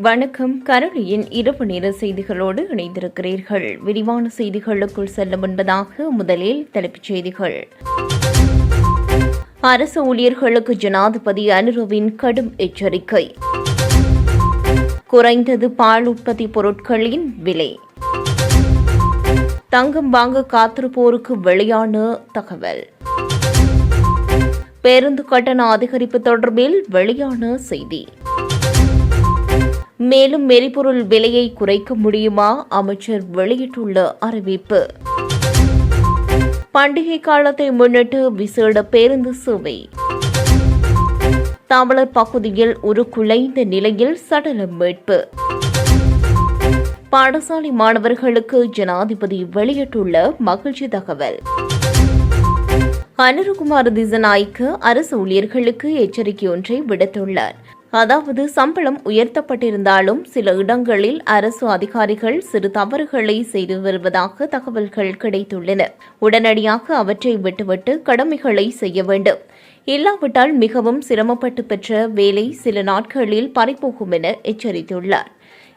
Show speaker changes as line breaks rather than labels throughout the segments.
வணக்கம். கரளியின் இரவு நேர செய்திகளோடு இணைந்திருக்கிறீர்கள். விரிவான செய்திகளுக்குள் செல்ல முன்பதாக முதலில் தலைப்புச் செய்திகள். அரசு ஊழியர்களுக்கு ஜனாதிபதி அனுரவின் கடும் எச்சரிக்கை. குறைந்தது பால் உற்பத்தி பொருட்களின் விலை. தங்கம் வாங்க காத்திருப்போருக்கு வெளியான தகவல். பேருந்து கட்டண அதிகரிப்பு தொடர்பில் வெளியான செய்தி. மேலும் எரிபொருள் விலையை குறைக்க முடியுமா? அமைச்சர் வெளியிட்டுள்ள அறிவிப்பு. பண்டிகை காலத்தை முன்னிட்டு விசேட பேருந்து சேவை. தமிழர் பகுதியில் ஒரு குலைந்த நிலையில் சடலம் மீட்பு. பாடசாலை மாணவர்களுக்கு ஜனாதிபதி வெளியிட்டுள்ள மகிழ்ச்சி தகவல். அனுருகுமார் திசநாய்க்கு அரசு ஊழியர்களுக்கு எச்சரிக்கை ஒன்றை விடுத்துள்ளார். அதாவது சம்பளம் உயர்த்தப்பட்டிருந்தாலும் சில இடங்களில் அரசு அதிகாரிகள் சிறு தவறுகளை செய்து வருவதாக தகவல்கள் கிடைத்துள்ளன. உடனடியாக அவற்றை விட்டுவிட்டு கடமைகளை செய்ய வேண்டும். இல்லாவிட்டால் மிகவும் சிரமப்பட்டு பெற்ற வேலை சில நாட்களில் பறிபோகும் என எச்சரித்துள்ளார்.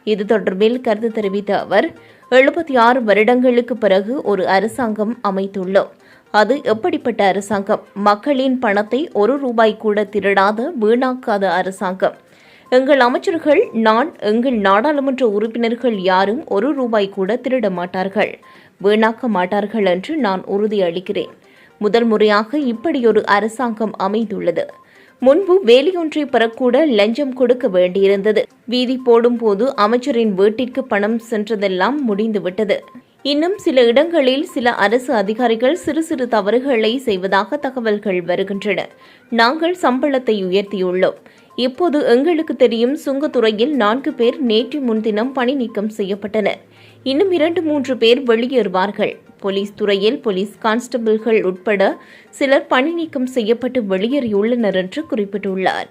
இது தொடர்பில் கருத்து தெரிவித்த அவர் எழுபத்தி ஆறு வருடங்களுக்கு பிறகு ஒரு அரசாங்கம் அமைத்துள்ளோம். அது எப்படிப்பட்ட அரசாங்கம்? மக்களின் பணத்தை ஒரு ரூபாய் கூட திருடாத வீணாக்காத அரசாங்கம். எங்கள் அமைச்சர்கள் நான் எங்கள் நாடாளுமன்ற உறுப்பினர்கள் யாரும் ஒரு ரூபாய் கூட திருட மாட்டார்கள். வீணாக்க மாட்டார்கள் என்று நான் உறுதியளிக்கிறேன் முதல் முறையாக இப்படியொரு அரசாங்கம் அமைந்துள்ளது. முன்பு வேலையொன்றை பெறக்கூட லஞ்சம் கொடுக்க வேண்டியிருந்தது. வீதி போடும்போது அமைச்சரின் வீட்டிற்கு பணம் சென்றதெல்லாம் முடிந்துவிட்டது. இன்னும் சில இடங்களில் சில அரசு அதிகாரிகள் சிறு சிறு தவறுகளை செய்வதாக தகவல்கள் வருகின்றன. நாங்கள் சம்பளத்தை உயர்த்தியுள்ளோம். இப்போது எங்களுக்கு தெரியும் சுங்கத்துறையில் நான்கு பேர் நேற்று முன்தினம் பணி நீக்கம் செய்யப்பட்டனர் இன்னும் இரண்டு மூன்று பேர் வெளியேறுவார்கள். போலீஸ் துறையில் போலீஸ் கான்ஸ்டபிள்கள் உட்பட சிலர் பணி நீக்கம் செய்யப்பட்டு வெளியேறியுள்ளனர் என்று குறிப்பிட்டுள்ளார்.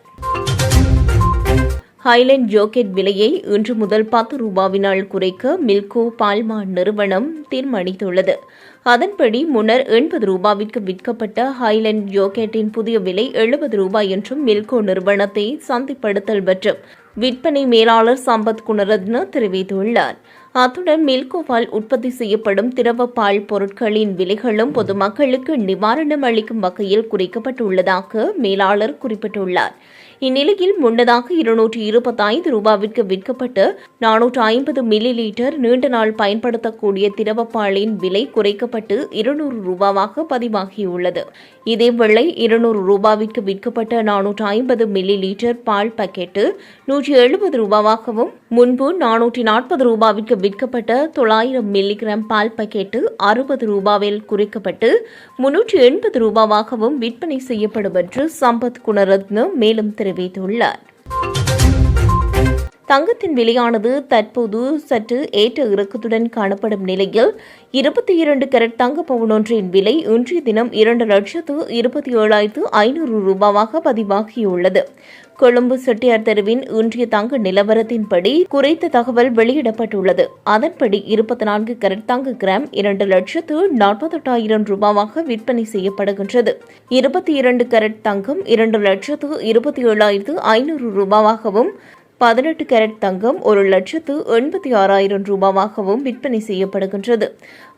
ஹைலைன் ஜோக்கெட் விலையை இன்று முதல் பத்து ரூபாவினால் குறைக்க மில்கோ பால்மா நிறுவனம் தீர்மானித்துள்ளது. அதன்படி முன்னர் எண்பது ரூபாவிற்கு விற்கப்பட்ட ஹைலைண்ட் ஜோக்கெட்டின் புதிய விலை எழுபது ரூபாய் என்றும் மில்கோ நிறுவனத்தை சந்திப்படுத்தல் மற்றும் விற்பனை மேலாளர் சம்பத் குணரத்ன தெரிவித்துள்ளார். அத்துடன் மில்கோவால் உற்பத்தி செய்யப்படும் திரவ பால் பொருட்களின் விலைகளும் பொதுமக்களுக்கு நிவாரணம் அளிக்கும் வகையில் குறைக்கப்பட்டுள்ளதாக மேலாளர் குறிப்பிட்டுள்ளார். இந்நிலையில் முன்னதாக இருநூற்றி இருபத்தைந்து ரூபாவிற்கு விற்கப்பட்டு நானூற்று ஐம்பது மில்லி லிட்டர் நீண்ட நாள் பயன்படுத்தக்கூடிய திரவப்பாலின் விலை குறைக்கப்பட்டு இருநூறு ரூபாவாக பதிவாகியுள்ளது. இதேவேளை இருநூறு ரூபாவிற்கு விற்கப்பட்ட நானூற்று ஐம்பது மில்லி லிட்டர் பால் பாக்கெட்டு நூற்றி எழுபது ரூபாவாகவும் முன்பு நானூற்றி நாற்பது ரூபாவிற்கு விற்கப்பட்ட தொள்ளாயிரம் மில்லிகிராம் பால் பாக்கெட்டு அறுபது ரூபாவில் குறைக்கப்பட்டு முன்னூற்றி எண்பது ரூபாவாகவும் விற்பனை செய்யப்படும் என்று சம்பத் குணரத்ன மேலும் தெரிவித்துள்ளார். தங்கத்தின் விலையானது தற்போது சற்று ஏற்ற இறக்கத்துடன் காணப்படும் நிலையில் இருபத்தி இரண்டு கேரட் தங்க பவுனொன்றின் விலை இன்றைய தினம் இரண்டு லட்சத்து இருபத்தி ஏழாயிரத்து ஐநூறு ரூபாவாக பதிவாகியுள்ளது. கொழும்பு செட்டியார் தெருவின் இன்றைய தங்க நிலவரத்தின்படி குறைத்த தகவல் வெளியிடப்பட்டுள்ளது. அதன்படி இருபத்தி நான்கு கரட் தங்க கிராம் இரண்டு லட்சத்து நாற்பத்தெட்டாயிரம் ரூபாவாக விற்பனை செய்யப்படுகின்றது. இருபத்தி இரண்டு கரட் தங்கம் இரண்டு லட்சத்து இருபத்தி ஏழாயிரத்து ஐநூறு ரூபாவாகவும் பதினெட்டு கேரட் தங்கம் ஒரு லட்சத்து எண்பத்தி ஆறாயிரம் ரூபாவாகவும் விற்பனை செய்யப்படுகின்றது.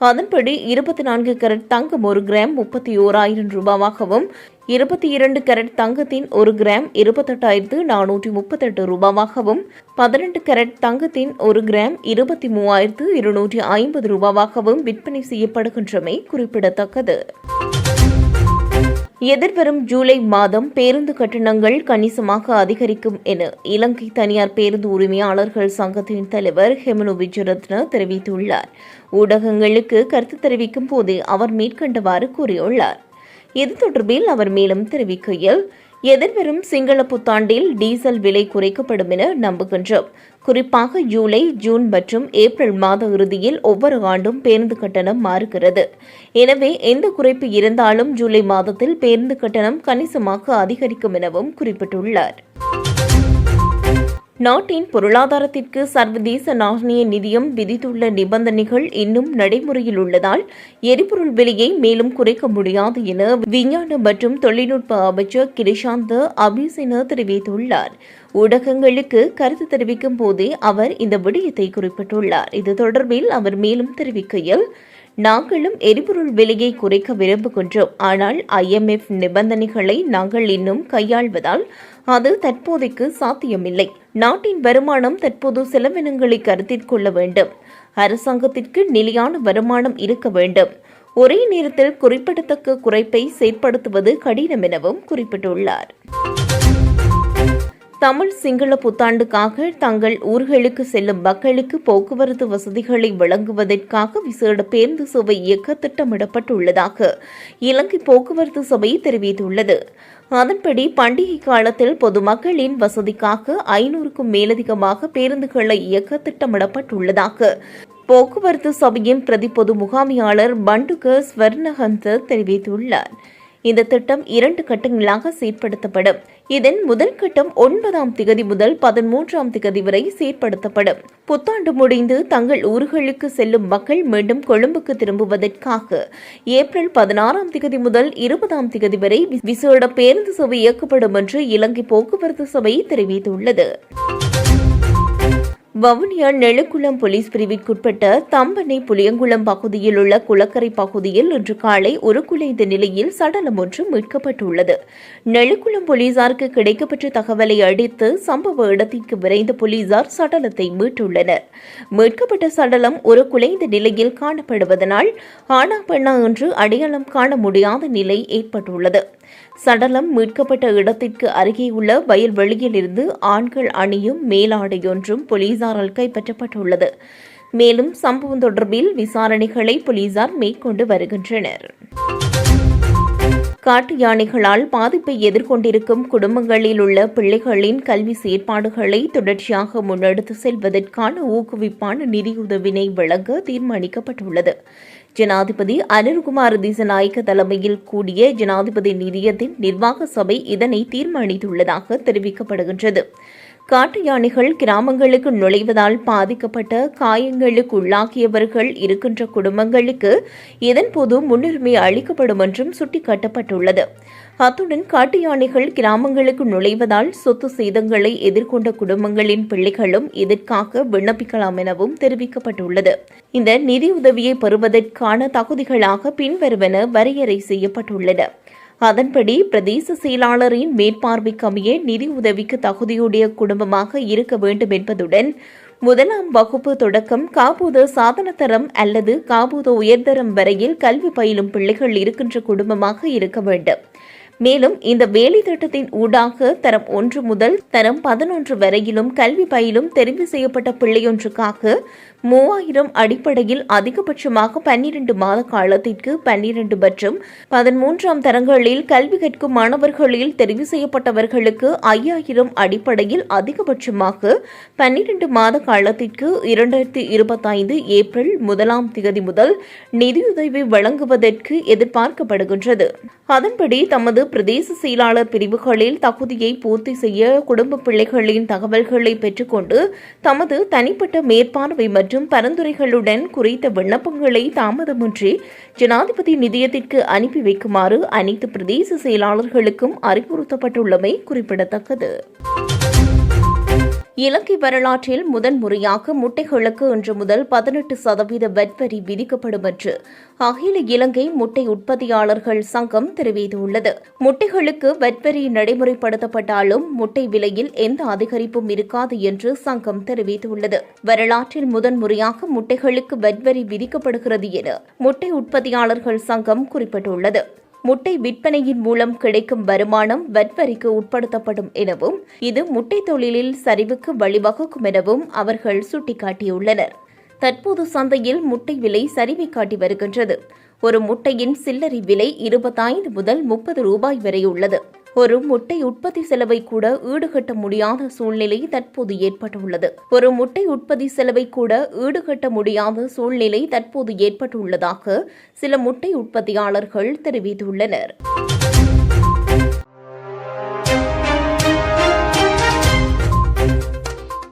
அதன்படி இருபத்தி நான்கு கேரட் தங்கம் ஒரு கிராம் முப்பத்தி ஓராயிரம் ரூபாவாகவும் இருபத்தி இரண்டு கேரட் தங்கத்தின் ஒரு கிராம் இருபத்தெட்டாயிரத்து நானூற்றி முப்பத்தெட்டு ரூபாவாகவும் பதினெட்டு கேரட் தங்கத்தின் ஒரு கிராம் இருபத்தி மூவாயிரத்து இருநூற்றி ஐம்பது ரூபாவாகவும் விற்பனை செய்யப்படுகின்றமை குறிப்பிடத்தக்கது. எதிர்வரும் ஜூலை மாதம் பேருந்து கட்டணங்கள் கணிசமாக அதிகரிக்கும் என இலங்கை தனியார் பேருந்து உரிமையாளர்கள் சங்கத்தின் தலைவர் ஹெமனு விஜயரத்ன தெரிவித்துள்ளார். ஊடகங்களுக்கு கருத்து தெரிவிக்கும் போது அவர் மேற்கண்டவாறு கூறியுள்ளார். இது தொடர்பில் அவர் மேலும் தெரிவிக்கையில் எதிர்வரும் சிங்கள புத்தாண்டில் டீசல் விலை குறைக்கப்படும் என நம்புகின்றோம். குறிப்பாக ஜூலை ஜூன் மற்றும் ஏப்ரல் மாத இறுதியில் ஒவ்வொரு ஆண்டும் பேருந்து கட்டணம் மாறுகிறது. எனவே எந்த குறைப்பு இருந்தாலும் ஜூலை மாதத்தில் பேருந்து கட்டணம் கணிசமாக அதிகரிக்கும் எனவும் குறிப்பிட்டுள்ளார். நாட்டின் பொருளாதாரத்திற்கு சர்வதேச நாணய நிதியம் விதித்துள்ள நிபந்தனைகள் இன்னும் நடைமுறையில் உள்ளதால் எரிபொருள் விலையை மேலும் குறைக்க முடியாது என விஞ்ஞான மற்றும் தொழில்நுட்ப அமைச்சர் கிரிஷாந்த அபிசேன தெரிவித்துள்ளார். ஊடகங்களுக்கு கருத்து தெரிவிக்கும் போதே அவர் இந்த விடயத்தை குறிப்பிட்டுள்ளார். இது தொடர்பில் அவர் மேலும் தெரிவிக்கையில் நாங்களும் எரிபொருள் விலையை குறைக்க விரும்புகின்றோம். ஆனால் ஐஎம்எஃப் நிபந்தனைகளை நாங்கள் இன்னும் கையாள்வதால் அது தற்போதைக்கு சாத்தியமில்லை. நாட்டின் வருமானம் தற்போது செலவினங்களை கருத்தில் கொள்ள வேண்டும். அரசாங்கத்திற்கு நிலையான வருமானம் இருக்க வேண்டும். ஒரே நேரத்தில் குறிப்பிடத்தக்க குறைப்பை செயற்படுத்துவது கடினம் எனவும் குறிப்பிட்டுள்ளார். தமிழ் சிங்கள புத்தாண்டுக்காக தங்கள் ஊர்களுக்கு செல்லும் மக்களுக்கு போக்குவரத்து வசதிகளை வழங்குவதற்காக விசேட பேருந்து சேவை இயக்க திட்டமிடப்பட்டுள்ளதாக இலங்கை போக்குவரத்து சபை தெரிவித்துள்ளது. அதன்படி பண்டிகை காலத்தில் பொதுமக்களின் வசதிக்காக ஐநூறுக்கும் மேலதிகமாக பேருந்துகளை இயக்க திட்டமிடப்பட்டுள்ளதாக போக்குவரத்து சபையின் பிரதி பொது முகாமியாளர் பண்டுக ஸ்வர்ணஹந்த தெரிவித்துள்ளார். இந்த திட்டம் இரண்டு கட்டங்களாக செயற்படுத்தப்படும் இதன் முதல் கட்டம் ஒன்பதாம் திகதி முதல் பதிமூன்றாம் திகதி வரை செயற்படுத்தப்படும் புத்தாண்டு முடிந்து தங்கள் ஊர்களுக்கு செல்லும் மக்கள் மீண்டும் கொழும்புக்கு திரும்புவதற்காக ஏப்ரல் பதினாறாம் திகதி முதல் இருபதாம் திகதி வரை விசேட பேருந்து சபை இயக்கப்படும் என்று இலங்கை போக்குவரத்து சபை தெரிவித்துள்ளது. வவுனியா நெழுக்குளம் போலீஸ் பிரிவிற்குட்பட்ட தம்பனை புளியங்குளம் பகுதியில் உள்ள குளக்கரை பகுதியில் இன்று காலை ஒரு குலைந்த நிலையில் சடலம் ஒன்று மீட்கப்பட்டுள்ளது. நெழுக்குளம் போலீசாருக்கு கிடைக்கப்பட்ட தகவலை அடித்து சம்பவ இடத்திற்கு விரைந்த போலீசார் சடலத்தை மீட்டுள்ளனர். மீட்கப்பட்ட சடலம் ஒரு குலைந்த நிலையில் காணப்படுவதனால் ஆனா பெண்ணா என்று அடையாளம் காண முடியாத நிலை ஏற்பட்டுள்ளது. சடலம் மீட்கப்பட்ட இடத்திற்கு அருகே உள்ள வயல்வெளியில் இருந்து ஆண்கள் அணியும் மேலாடையொன்றும் போலீசாரால் கைப்பற்றப்பட்டுள்ளது. மேலும் சம்பவம் தொடர்பில் விசாரணைகளை போலீசார் மேற்கொண்டு வருகின்றனர். காட்டு யானைகளால் பாதிப்பை எதிர்கொண்டிருக்கும் குடும்பங்களில் உள்ள பிள்ளைகளின் கல்வி செயற்பாடுகளை தொடர்ச்சியாக முன்னெடுத்து செல்வதற்கான ஊக்குவிப்பான நிதியுதவினை வழங்க தீர்மானிக்கப்பட்டுள்ளது. ஜனாதிபதி அனில்குமார் திசநாயக்க தலைமையில் கூடிய ஜனாதிபதி நிதியத்தின் நிர்வாக சபை இதனை தீர்மானித்துள்ளதாக தெரிவிக்கப்படுகின்றது. காட்டு யானைகள் கிராமங்களுக்கு நுழைவதால் பாதிக்கப்பட்ட காயங்களுக்கு உள்ளாகியவர்கள் இருக்கின்ற குடும்பங்களுக்கு இதன்போது முன்னுரிமை அளிக்கப்படும் என்றும் சுட்டிக்காட்டப்பட்டுள்ளது. அத்துடன் காட்டு யானைகள் கிராமங்களுக்கு நுழைவதால் சொத்து சேதங்களை எதிர்கொண்ட குடும்பங்களின் பிள்ளைகளும் இதற்காக விண்ணப்பிக்கலாம் எனவும் தெரிவிக்கப்பட்டுள்ளது. இந்த நிதியுதவியை பெறுவதற்கான தகுதிகளாக பின்வருவன வரையறை செய்யப்பட்டுள்ளன. அதன்படி பிரதேச செயலாளரின் மேற்பார்வைக்கமைய நிதி உதவிக்கு தகுதியுடைய குடும்பமாக இருக்க வேண்டும் என்பதுடன் முதலாம் வகுப்பு தொடக்கம் காபூத சாதனத்தரம் அல்லது காபூத உயர்தரம் வரையில் கல்வி பயிலும் பிள்ளைகள் இருக்கின்ற குடும்பமாக இருக்க வேண்டும். மேலும் இந்த வேலை திட்டத்தின் ஊடாக தரம் ஒன்று முதல் தரம் பதினொன்று வரையிலும் கல்வி பயிலும் தெரிவு செய்யப்பட்ட பிள்ளையொன்றுக்காக மூவாயிரம் அடிப்படையில் அதிகபட்சமாக பன்னிரண்டு மாத காலத்திற்கு பன்னிரண்டு மற்றும் பதிமூன்றாம் தரங்களில் கல்வி கற்கும் மாணவர்களில் தெரிவு செய்யப்பட்டவர்களுக்கு ஐயாயிரம் அடிப்படையில் அதிகபட்சமாக பன்னிரண்டு மாத காலத்திற்கு இரண்டாயிரத்தி இருபத்தைந்து ஏப்ரல் முதலாம் தேதி முதல் நிதியுதவி வழங்குவதற்கு எதிர்பார்க்கப்படுகின்றது. அதன்படி தமது பிரதேச செயலாளர் பிரிவுகளில் தகுதியை பூர்த்தி செய்ய குடும்ப பிள்ளைகளின் தகவல்களை பெற்றுக்கொண்டு தமது தனிப்பட்ட மேற்பார்வை மற்றும் பரிந்துரைகளுடன் குறித்த விண்ணப்பங்களை தாமதமின்றி ஜனாதிபதி நிதியத்திற்கு அனுப்பி வைக்குமாறு அனைத்து பிரதேச செயலாளர்களுக்கும் அறிவுறுத்தப்பட்டுள்ளமை குறிப்பிடத்தக்கது. இலங்கை வரலாற்றில் முதன்முறையாக முட்டைகளுக்கு இன்று முதல் பதினெட்டு சதவீத வரி விதிக்கப்படும் என்று அகில இலங்கை முட்டை உற்பத்தியாளர்கள் சங்கம் தெரிவித்துள்ளது. முட்டைகளுக்கு வரி நடைமுறைப்படுத்தப்பட்டாலும் முட்டை விலையில் எந்த அதிகரிப்பும் இருக்காது என்று சங்கம் தெரிவித்துள்ளது. வரலாற்றில் முதன் முறையாக முட்டைகளுக்கு வரி விதிக்கப்படுகிறது என முட்டை உற்பத்தியாளர்கள் சங்கம் குறிப்பிட்டுள்ளது. முட்டை விற்பனையின் மூலம் கிடைக்கும் வருமானம் வட்வரிக்கு உட்படுத்தப்படும் எனவும் இது முட்டை தொழிலில் சரிவுக்கு வழிவகுக்கும் எனவும் அவர்கள் சுட்டிக்காட்டியுள்ளனர். தற்போது சந்தையில் முட்டை விலை சரிவை காட்டி வருகின்றது. ஒரு முட்டையின் சில்லறை விலை இருபத்தைந்து முதல் முப்பது ரூபாய் வரை உள்ளது. ஒரு முட்டை உற்பத்தி செலவை கூட ஈடுகட்ட முடியாத சூழ்நிலை தற்போது ஏற்பட்டுள்ளது. ஒரு முட்டை உற்பத்தி செலவை கூட ஈடுகட்ட முடியாத சூழ்நிலை தற்போது ஏற்பட்டுள்ளதாக சில முட்டை உற்பத்தியாளர்கள் தெரிவித்துள்ளனர்.